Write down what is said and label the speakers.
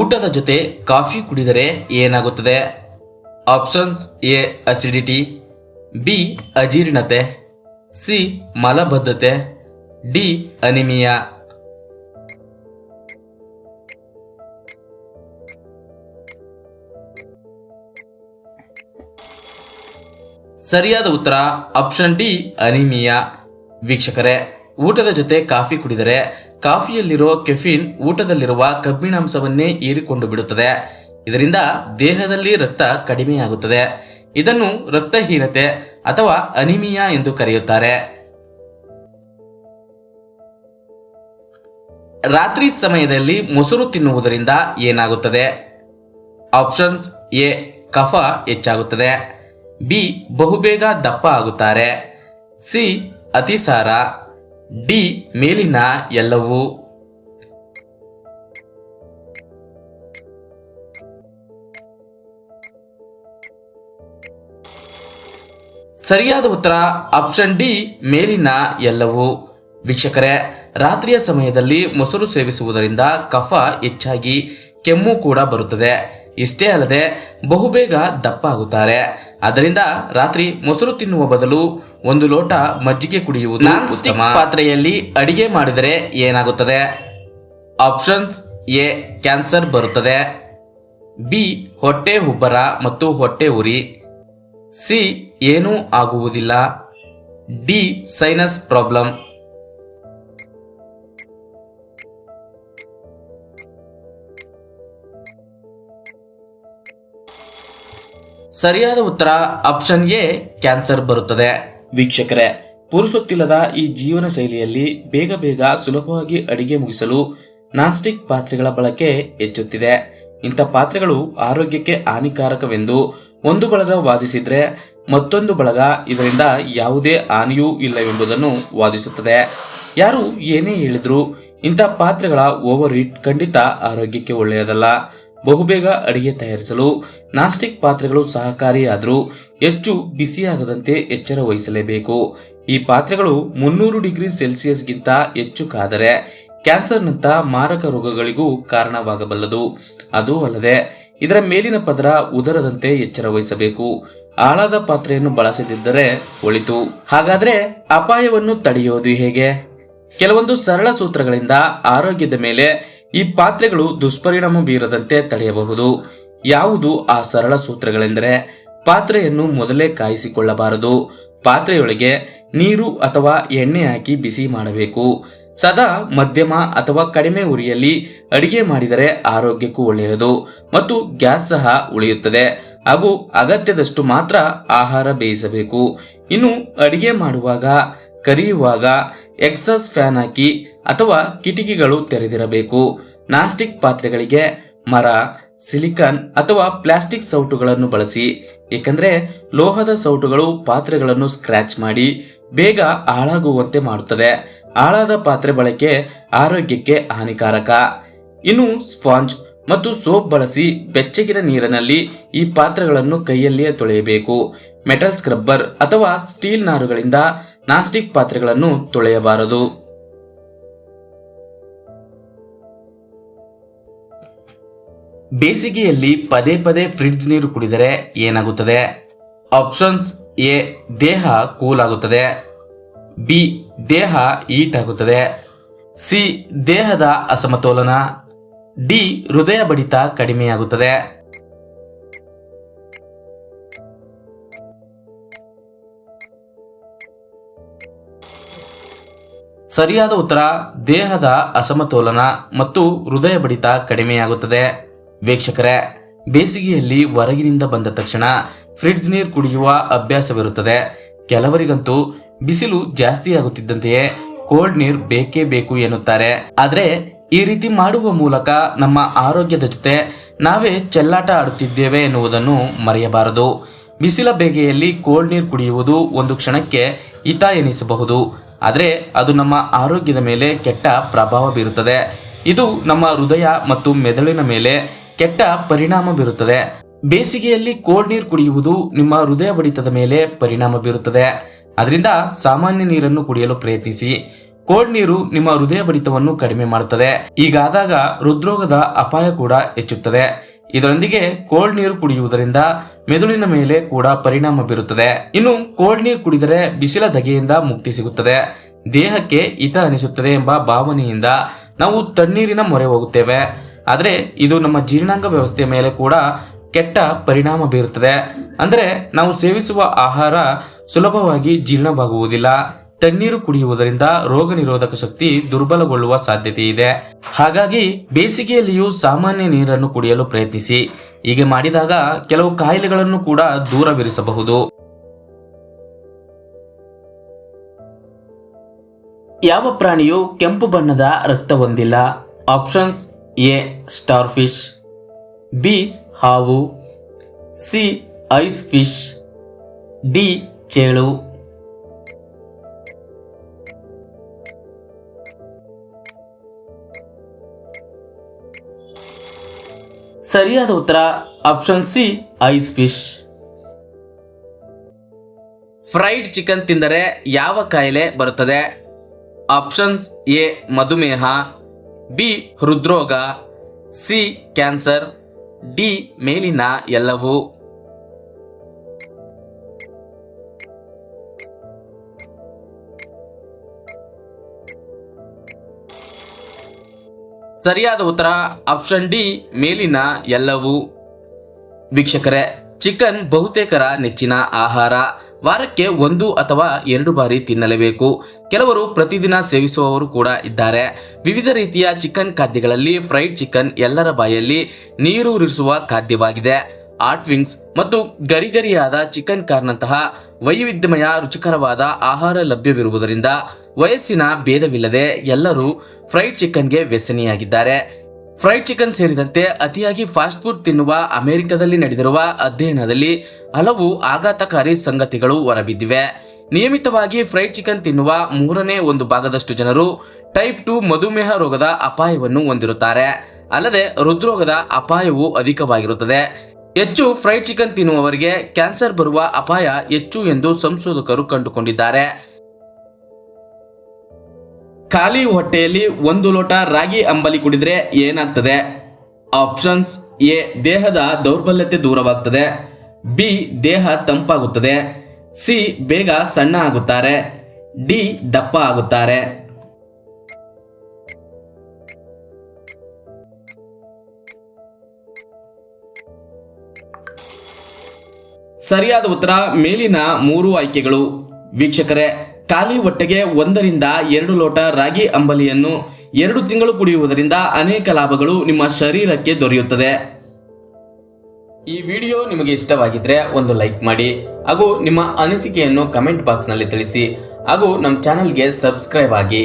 Speaker 1: ಊಟದ ಜೊತೆ ಕಾಫಿ ಕುಡಿದರೆ ಏನಾಗುತ್ತದೆ? ಆಪ್ಷನ್ಸ್ ಎ, ಅಸಿಡಿಟಿ, ಬಿ, ಅಜೀರ್ಣತೆ, ಸಿ, ಮಲಬದ್ಧತೆ, ಡಿ, ಅನಿಮಿಯಾ. ಸರಿಯಾದ ಉತ್ತರ ಆಪ್ಷನ್ ಡಿ, ಅನಿಮಿಯಾ. ವೀಕ್ಷಕರೇ, ಊಟದ ಜೊತೆ ಕಾಫಿ ಕುಡಿದರೆ ಕಾಫಿಯಲ್ಲಿರೋ ಕೆಫಿನ್ ಊಟದಲ್ಲಿರುವ ಕಬ್ಬಿಣಾಂಶವನ್ನೇ ಹೀರಿಕೊಂಡು ಬಿಡುತ್ತದೆ. ಇದರಿಂದ ದೇಹದಲ್ಲಿ ರಕ್ತ ಕಡಿಮೆಯಾಗುತ್ತದೆ. ಇದನ್ನು ರಕ್ತಹೀನತೆ ಅಥವಾ ಅನಿಮಿಯಾ ಎಂದು ಕರೆಯುತ್ತಾರೆ. ರಾತ್ರಿ ಸಮಯದಲ್ಲಿ ಮೊಸರು ತಿನ್ನುವುದರಿಂದ ಏನಾಗುತ್ತದೆ? ಆಪ್ಷನ್ಸ್ ಎ, ಕಫ ಹೆಚ್ಚಾಗುತ್ತದೆ. ಬಿ, ಬಹುಬೇಗ ದಪ್ಪ ಆಗುತ್ತಾರೆ. ಸಿ, ಅತಿಸಾರ. ಡಿ ಮೇಲಿನ ಎಲ್ಲವೂ. ಸರಿಯಾದ ಉತ್ತರ ಆಪ್ಷನ್ ಡಿ ಮೇಲಿನ ಎಲ್ಲವೂ. ವೀಕ್ಷಕರೇ, ರಾತ್ರಿಯ ಸಮಯದಲ್ಲಿ ಮೊಸರು ಸೇವಿಸುವುದರಿಂದ ಕಫ ಹೆಚ್ಚಾಗಿ ಕೆಮ್ಮು ಕೂಡ ಬರುತ್ತದೆ. ಇಷ್ಟೇ ಅಲ್ಲದೆ ಬಹುಬೇಗ ದಪ್ಪ ಆಗುತ್ತಾರೆ ಅದರಿಂದ ರಾತ್ರಿ ಮೊಸರು ತಿನ್ನುವ ಬದಲು ಒಂದು ಲೋಟ ಮಜ್ಜಿಗೆ ಕುಡಿಯುವುದು ನಾನ್ ಸ್ಟಿಕ್ ಪಾತ್ರೆಯಲ್ಲಿ ಅಡಿಗೆ ಮಾಡಿದರೆ ಏನಾಗುತ್ತದೆ? ಆಪ್ಷನ್ಸ್ ಎ ಕ್ಯಾನ್ಸರ್ ಬರುತ್ತದೆ. ಬಿ ಹೊಟ್ಟೆ ಉಬ್ಬರ ಮತ್ತು ಹೊಟ್ಟೆ ಉರಿ. ಸಿ ಏನೂ ಆಗುವುದಿಲ್ಲ. D sinus problem. ಸರಿಯಾದ ಉತ್ತರ ಆಪ್ಷನ್ ಎ, ಕ್ಯಾನ್ಸರ್ ಬರುತ್ತದೆ. ವೀಕ್ಷಕರೇ ಪುರುಸೊತ್ತಿಲ್ಲದ ಈ ಜೀವನ ಶೈಲಿಯಲ್ಲಿ ಬೇಗ ಬೇಗ ಸುಲಭವಾಗಿ ಅಡಿಗೆ ಮುಗಿಸಲು ನಾನ್ಸ್ಟಿಕ್ ಪಾತ್ರೆಗಳ ಬಳಕೆ ಹೆಚ್ಚುತ್ತಿದೆ. ಇಂಥ ಪಾತ್ರೆಗಳು ಆರೋಗ್ಯಕ್ಕೆ ಹಾನಿಕಾರಕವೆಂದು ಒಂದು ಬಳಗ ವಾದಿಸಿದ್ರೆ ಮತ್ತೊಂದು ಬಳಗ ಇದರಿಂದ ಯಾವುದೇ ಹಾನಿಯೂ ಇಲ್ಲ ಎಂಬುದನ್ನು ವಾದಿಸುತ್ತದೆ. ಯಾರು ಏನೇ ಹೇಳಿದ್ರು ಇಂಥ ಪಾತ್ರೆಗಳ ಓವರ್ ಹೀಟ್ ಖಂಡಿತ ಆರೋಗ್ಯಕ್ಕೆ ಒಳ್ಳೆಯದಲ್ಲ. ಬಹುಬೇಗ ಅಡಿಗೆ ತಯಾರಿಸಲು ನಾಸ್ಟಿಕ್ ಪಾತ್ರೆಗಳು ಸಹಕಾರಿಯಾದರೂ ಹೆಚ್ಚು ಬಿಸಿಯಾಗದಂತೆ ಎಚ್ಚರ ವಹಿಸಲೇಬೇಕು. ಈ ಪಾತ್ರೆಗಳು ಮುನ್ನೂರು ಡಿಗ್ರಿ ಸೆಲ್ಸಿಯಸ್ಗಿಂತ ಹೆಚ್ಚು ಕಾದರೆ ಕ್ಯಾನ್ಸರ್ನಂತ ಮಾರಕ ರೋಗಗಳಿಗೂ ಕಾರಣವಾಗಬಲ್ಲದು. ಅದೂ ಅಲ್ಲದೆ ಇದರ ಮೇಲಿನ ಪದರ ಉದರದಂತೆ ಎಚ್ಚರ ವಹಿಸಬೇಕು. ಆಳಾದ ಪಾತ್ರೆಯನ್ನು ಬಳಸದಿದ್ದರೆ ಒಳಿತು. ಹಾಗಾದ್ರೆ ಅಪಾಯವನ್ನು ತಡೆಯೋದು ಹೇಗೆ? ಕೆಲವೊಂದು ಸರಳ ಸೂತ್ರಗಳಿಂದ ಆರೋಗ್ಯದ ಮೇಲೆ ಈ ಪಾತ್ರೆಗಳು ದುಷ್ಪರಿಣಾಮ ಬೀರದಂತೆ ತಡೆಯಬಹುದು. ಯಾವುದು ಆ ಸರಳ ಸೂತ್ರಗಳೆಂದರೆ, ಪಾತ್ರೆಯನ್ನು ಮೊದಲೇ ಕಾಯಿಸಿಕೊಳ್ಳಬಾರದು. ಪಾತ್ರೆಯೊಳಗೆ ನೀರು ಅಥವಾ ಎಣ್ಣೆ ಹಾಕಿ ಬಿಸಿ ಮಾಡಬೇಕು. ಸದಾ ಮಧ್ಯಮ ಅಥವಾ ಕಡಿಮೆ ಉರಿಯಲ್ಲಿ ಅಡಿಗೆ ಮಾಡಿದರೆ ಆರೋಗ್ಯಕ್ಕೂ ಒಳ್ಳೆಯದು ಮತ್ತು ಗ್ಯಾಸ್ ಸಹ ಉಳಿಯುತ್ತದೆ. ಹಾಗೂ ಅಗತ್ಯದಷ್ಟು ಮಾತ್ರ ಆಹಾರ ಬೇಯಿಸಬೇಕು. ಇನ್ನು ಅಡಿಗೆ ಮಾಡುವಾಗ, ಕರಿಯುವಾಗ ಎಕ್ಸಾಸ್ ಫ್ಯಾನ್ ಹಾಕಿ ಅಥವಾ ಕಿಟಕಿಗಳು ತೆರೆದಿರಬೇಕು. ನಾಸ್ಟಿಕ್ ಪಾತ್ರೆಗಳಿಗೆ ಮರ, ಸಿಲಿಕಾನ್ ಅಥವಾ ಪ್ಲಾಸ್ಟಿಕ್ ಸೌಟುಗಳನ್ನು ಬಳಸಿ, ಏಕೆಂದರೆ ಲೋಹದ ಸೌಟುಗಳು ಪಾತ್ರೆಗಳನ್ನು ಸ್ಕ್ರಾಚ್ ಮಾಡಿ ಬೇಗ ಹಾಳಾಗುವಂತೆ ಮಾಡುತ್ತದೆ. ಹಾಳಾದ ಪಾತ್ರೆ ಬಳಕೆ ಆರೋಗ್ಯಕ್ಕೆ ಹಾನಿಕಾರಕ. ಇನ್ನು ಸ್ಪಾಂಜ್ ಮತ್ತು ಸೋಪ್ ಬಳಸಿ ಬೆಚ್ಚಗಿನ ನೀರಿನಲ್ಲಿ ಈ ಪಾತ್ರೆಗಳನ್ನು ಕೈಯಲ್ಲಿಯೇ ತೊಳೆಯಬೇಕು. ಮೆಟಲ್ ಸ್ಕ್ರಬ್ಬರ್ ಅಥವಾ ಸ್ಟೀಲ್ ನಾರುಗಳಿಂದ ನಾಸ್ಟಿಕ್ ಪಾತ್ರೆಗಳನ್ನು ತೊಳೆಯಬಾರದು. ಬೇಸಿಗೆಯಲ್ಲಿ ಪದೇ ಪದೇ ಫ್ರಿಡ್ಜ್ ನೀರು ಕುಡಿದರೆ ಏನಾಗುತ್ತದೆ? ಆಪ್ಷನ್ಸ್ ಎ, ದೇಹ ಕೂಲ್ ಆಗುತ್ತದೆ. ಬಿ, ದೇಹ ಹೀಟ್ ಆಗುತ್ತದೆ. ಸಿ, ದೇಹದ ಅಸಮತೋಲನ. ಡಿ, ಹೃದಯ ಬಡಿತ ಕಡಿಮೆಯಾಗುತ್ತದೆ. ಸರಿಯಾದ ಉತ್ತರ, ದೇಹದ ಅಸಮತೋಲನ ಮತ್ತು ಹೃದಯ ಬಡಿತ ಕಡಿಮೆಯಾಗುತ್ತದೆ. ವೀಕ್ಷಕರೇ, ಬೇಸಿಗೆಯಲ್ಲಿ ಹೊರಗಿನಿಂದ ಬಂದ ತಕ್ಷಣ ಫ್ರಿಡ್ಜ್ ನೀರು ಕುಡಿಯುವ ಅಭ್ಯಾಸವಿರುತ್ತದೆ. ಕೆಲವರಿಗಂತೂ ಬಿಸಿಲು ಜಾಸ್ತಿ ಆಗುತ್ತಿದ್ದಂತೆಯೇ ಕೋಲ್ಡ್ ನೀರು ಬೇಕೇ ಬೇಕು ಎನ್ನುತ್ತಾರೆ. ಆದರೆ ಈ ರೀತಿ ಮಾಡುವ ಮೂಲಕ ನಮ್ಮ ಆರೋಗ್ಯದ ಜೊತೆ ನಾವೇ ಚೆಲ್ಲಾಟ ಆಡುತ್ತಿದ್ದೇವೆ ಎನ್ನುವುದನ್ನು ಮರೆಯಬಾರದು. ಬಿಸಿಲ ಬೇಗೆಯಲ್ಲಿ ಕೋಲ್ಡ್ ನೀರು ಕುಡಿಯುವುದು ಒಂದು ಕ್ಷಣಕ್ಕೆ ಹಿತ ಎನಿಸಬಹುದು. ಆದರೆ ಅದು ನಮ್ಮ ಆರೋಗ್ಯದ ಮೇಲೆ ಕೆಟ್ಟ ಪ್ರಭಾವ ಬೀರುತ್ತದೆ. ಇದು ನಮ್ಮ ಹೃದಯ ಮತ್ತು ಮೆದುಳಿನ ಮೇಲೆ ಕೆಟ್ಟ ಪರಿಣಾಮ ಬೀರುತ್ತದೆ. ಬೇಸಿಗೆಯಲ್ಲಿ ಕೋಲ್ಡ್ ನೀರು ಕುಡಿಯುವುದು ನಿಮ್ಮ ಹೃದಯ ಬಡಿತದ ಮೇಲೆ ಪರಿಣಾಮ ಬೀರುತ್ತದೆ. ಅದರಿಂದ ಸಾಮಾನ್ಯ ನೀರನ್ನು ಕುಡಿಯಲು ಪ್ರಯತ್ನಿಸಿ. ಕೋಲ್ಡ್ ನೀರು ನಿಮ್ಮ ಹೃದಯ ಬಡಿತವನ್ನು ಕಡಿಮೆ ಮಾಡುತ್ತದೆ. ಈಗಾದಾಗ ಹೃದ್ರೋಗದ ಅಪಾಯ ಕೂಡ ಹೆಚ್ಚುತ್ತದೆ. ಇದರೊಂದಿಗೆ ಕೋಲ್ಡ್ ನೀರು ಕುಡಿಯುವುದರಿಂದ ಮೆದುಳಿನ ಮೇಲೆ ಕೂಡ ಪರಿಣಾಮ ಬೀರುತ್ತದೆ. ಇನ್ನು ಕೋಲ್ಡ್ ನೀರು ಕುಡಿದರೆ ಬಿಸಿಲ ಧಗೆಯಿಂದ ಮುಕ್ತಿ ಸಿಗುತ್ತದೆ. ದೇಹಕ್ಕೆ ಹಿತ ಅನಿಸುತ್ತದೆ ಎಂಬ ಭಾವನೆಯಿಂದ ನಾವು ತಣ್ಣೀರಿನ ಮೊರೆ ಹೋಗುತ್ತೇವೆ. ಆದರೆ ಇದು ನಮ್ಮ ಜೀರ್ಣಾಂಗ ವ್ಯವಸ್ಥೆಯ ಮೇಲೆ ಕೂಡ ಕೆಟ್ಟ ಪರಿಣಾಮ ಬೀರುತ್ತದೆ. ಅಂದರೆ ನಾವು ಸೇವಿಸುವ ಆಹಾರ ಸುಲಭವಾಗಿ ಜೀರ್ಣವಾಗುವುದಿಲ್ಲ. ತಣ್ಣೀರು ಕುಡಿಯುವುದರಿಂದ ರೋಗ ನಿರೋಧಕ ಶಕ್ತಿ ದುರ್ಬಲಗೊಳ್ಳುವ ಸಾಧ್ಯತೆ ಇದೆ. ಹಾಗಾಗಿ ಬೇಸಿಗೆಯಲ್ಲಿಯೂ ಸಾಮಾನ್ಯ ನೀರನ್ನು ಕುಡಿಯಲು ಪ್ರಯತ್ನಿಸಿ. ಹೀಗೆ ಮಾಡಿದಾಗ ಕೆಲವು ಕಾಯಿಲೆಗಳನ್ನು ಕೂಡ ದೂರವಿರಿಸಬಹುದು. ಯಾವ ಪ್ರಾಣಿಯು ಕೆಂಪು ಬಣ್ಣದ ರಕ್ತ ಹೊಂದಿಲ್ಲ. Options A star fish B, ಹಾವು, ಸಿ, ಐಸ್ ಫಿಶ್, ಡಿ, ಚೇಳು. ಸರಿಯಾದ ಉತ್ತರ option C, ice fish. Fried chicken ತಿಂದರೆ ಯಾವ ಕಾಯಿಲೆ ಬರುತ್ತದೆ? ಆಪ್ಷನ್ಸ್ ಎ, ಮಧುಮೇಹ. ಬಿ ಹೃದ್ರೋಗ, ಸಿ ಕ್ಯಾನ್ಸರ್, ಡಿ ಮೇಲಿನ ಎಲ್ಲವೂ. ಸರಿಯಾದ ಉತ್ತರ, ಆಪ್ಷನ್ ಡಿ ಮೇಲಿನ ಎಲ್ಲವೂ. ವೀಕ್ಷಕರೇ, ಚಿಕನ್ ಬಹುತೇಕರ ನೆಚ್ಚಿನ ಆಹಾರ. ವಾರಕ್ಕೆ ಒಂದು ಅಥವಾ ಎರಡು ಬಾರಿ ತಿನ್ನಲೇಬೇಕು. ಕೆಲವರು ಪ್ರತಿದಿನ ಸೇವಿಸುವವರು ಕೂಡ ಇದ್ದಾರೆ. ವಿವಿಧ ರೀತಿಯ ಚಿಕನ್ ಖಾದ್ಯಗಳಲ್ಲಿ ಫ್ರೈಡ್ ಚಿಕನ್ ಎಲ್ಲರ ಬಾಯಲ್ಲಿ ನೀರೂರಿಸುವ ಖಾದ್ಯವಾಗಿದೆ. ಆಟ್ ವಿಂಗ್ಸ್ ಮತ್ತು ಗರಿಗರಿಯಾದ ಚಿಕನ್ ಕಾರ್ನಂತಹ ವೈವಿಧ್ಯಮಯ ರುಚಿಕರವಾದ ಆಹಾರ ಲಭ್ಯವಿರುವುದರಿಂದ ವಯಸ್ಸಿನ ಭೇದವಿಲ್ಲದೆ ಎಲ್ಲರೂ ಫ್ರೈಡ್ ಚಿಕನ್ಗೆ ವ್ಯಸನಿಯಾಗಿದ್ದಾರೆ. ಫ್ರೈಡ್ ಚಿಕನ್ ಸೇರಿದಂತೆ ಅತಿಯಾಗಿ ಫಾಸ್ಟ್ ಫುಡ್ ತಿನ್ನುವ ಅಮೆರಿಕದಲ್ಲಿ ನಡೆದಿರುವ ಅಧ್ಯಯನದಲ್ಲಿ ಹಲವು ಆಘಾತಕಾರಿ ಸಂಗತಿಗಳು ಹೊರಬಿದ್ದಿವೆ. ನಿಯಮಿತವಾಗಿ ಫ್ರೈಡ್ ಚಿಕನ್ ತಿನ್ನುವ ಮೂರನೇ ಒಂದು ಭಾಗದಷ್ಟು ಜನರು ಟೈಪ್ ಟು ಮಧುಮೇಹ ರೋಗದ ಅಪಾಯವನ್ನು ಹೊಂದಿರುತ್ತಾರೆ. ಅಲ್ಲದೆ ಹೃದ್ರೋಗದ ಅಪಾಯವು ಅಧಿಕವಾಗಿರುತ್ತದೆ. ಹೆಚ್ಚು ಫ್ರೈಡ್ ಚಿಕನ್ ತಿನ್ನುವವರಿಗೆ ಕ್ಯಾನ್ಸರ್ ಬರುವ ಅಪಾಯ ಹೆಚ್ಚು ಎಂದು ಸಂಶೋಧಕರು ಕಂಡುಕೊಂಡಿದ್ದಾರೆ. ಖಾಲಿ ಹೊಟ್ಟೆಯಲ್ಲಿ ಒಂದು ಲೋಟ ರಾಗಿ ಅಂಬಲಿ ಕುಡಿದ್ರೆ ಏನಾಗ್ತದೆ? ಆಪ್ಷನ್ಸ್ ಎ, ದೇಹದ ದೌರ್ಬಲ್ಯತೆ ದೂರವಾಗ್ತದೆ. ಬಿ, ದೇಹ ತಂಪಾಗುತ್ತದೆ. ಸಿ, ಬೇಗ ಸಣ್ಣ ಆಗುತ್ತಾರೆ. ಡಿ, ದಪ್ಪ ಆಗುತ್ತಾರೆ. ಸರಿಯಾದ ಉತ್ತರ ಮೇಲಿನ ಮೂರು ಆಯ್ಕೆಗಳು. ವೀಕ್ಷಕರೇ ಖಾಲಿ ಹೊಟ್ಟೆಗೆ ಒಂದರಿಂದ ಎರಡು ಲೋಟ ರಾಗಿ ಅಂಬಲಿಯನ್ನು ಎರಡು ತಿಂಗಳು ಕುಡಿಯುವುದರಿಂದ ಅನೇಕ ಲಾಭಗಳು ನಿಮ್ಮ ಶರೀರಕ್ಕೆ ದೊರೆಯುತ್ತದೆ. ಈ ವಿಡಿಯೋ ನಿಮಗೆ ಇಷ್ಟವಾಗಿದ್ರೆ ಒಂದು ಲೈಕ್ ಮಾಡಿ ಹಾಗೂ ನಿಮ್ಮ ಅನಿಸಿಕೆಯನ್ನು ಕಮೆಂಟ್ ಬಾಕ್ಸ್ನಲ್ಲಿ ತಿಳಿಸಿ ಹಾಗೂ ನಮ್ಮ ಚಾನಲ್ಗೆ ಸಬ್ಸ್ಕ್ರೈಬ್ ಆಗಿ.